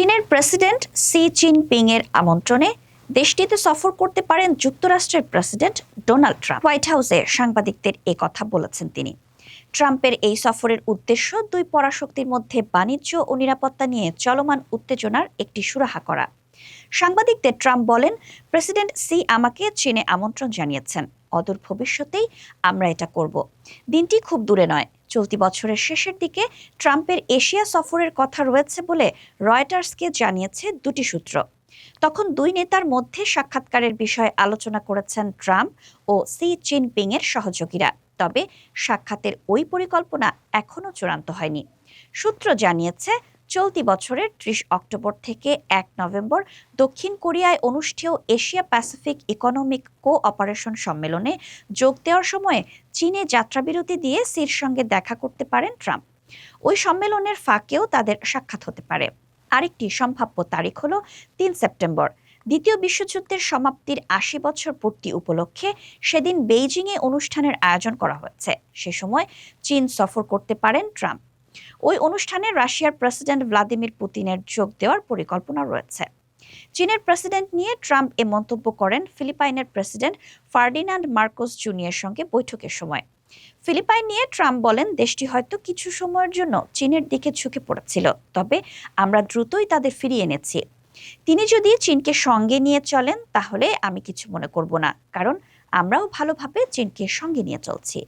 চীনের president Xi Jinping এর আমন্ত্রণে দেশটিতে সফর করতে পারেন যুক্তরাষ্ট্রের প্রেসিডেন্ট ডোনাল্ড ট্রাম্প। হোয়াইট হাউসে সাংবাদিকদের এ কথা বলেছেন তিনি। ট্রাম্পের এই সফরের উদ্দেশ্য দুই পরাশক্তির মধ্যে বাণিজ্য ও নিরাপত্তা নিয়ে চলমান উত্তেজনার একটি সুরাহা করা। সাংবাদিকদের ট্রাম্প বলেন, প্রেসিডেন্ট সি আমাকে চীনে আমন্ত্রণ জানিয়েছেন। অদূর ভবিষ্যতেই আমরা এটা করব। দিনটি খুব দূরে নয়। চলতি বছরের শেষের দিকে ট্রাম্পের এশিয়া সফরের কথা রয়েছে বলে রয়টার্সকে জানিয়েছে দুটি সূত্র। তখন দুই নেতার মধ্যে সাক্ষাৎকারের বিষয়ে আলোচনা করেছেন ট্রাম্প ও সি চিনপিং এর সহযোগীরা। তবে সাক্ষাতের ওই পরিকল্পনা এখনও চূড়ান্ত হয়নি। সূত্র জানিয়েছে চলতি বছরের ত্রিশ অক্টোবর থেকে এক নভেম্বর দক্ষিণ কোরিয়ায় অনুষ্ঠেয় Asia Pacific economic cooperation সম্মেলনে যোগ দেওয়ার সময় চীনে যাত্রাবিরতি দিয়ে সির সঙ্গে দেখা করতে পারেন ট্রাম্প। ওই সম্মেলনের ফাঁকেও তাদের সাক্ষাৎ হতে পারে। আরেকটি সম্ভাব্য তারিখ হল তিন সেপ্টেম্বর। দ্বিতীয় বিশ্বযুদ্ধের সমাপ্তির আশি বছর পূর্তি উপলক্ষে সেদিন বেইজিংয়ে অনুষ্ঠানের আয়োজন করা হয়েছে। সে সময় চীন সফর করতে পারেন ট্রাম্প। ওই অনুষ্ঠানে রাশিয়ার প্রেসিডেন্ট ভ্লাদিমির পুতিনের যোগ দেওয়ার পরিকল্পনা রয়েছে। চীনের প্রেসিডেন্ট নিয়ে ট্রাম্প এ মন্তব্য করেন ফিলিপাইনের প্রেসিডেন্ট ফার্ডিনান্ড মার্কোস জুনিয়র সঙ্গে বৈঠকের সময়। ফিলিপাইন নিয়ে ট্রাম্প বলেন, দেশটি হয়তো কিছু সময়ের জন্য চীনের দিকে ঝুঁকে পড়েছিল, তবে আমরা দ্রুতই তাদের ফিরিয়ে এনেছি। তিনি যদি চীনকে সঙ্গে নিয়ে চলেন, তাহলে আমি কিছু মনে করব না, কারণ আমরাও ভালোভাবে চীনকে সঙ্গে নিয়ে চলছি।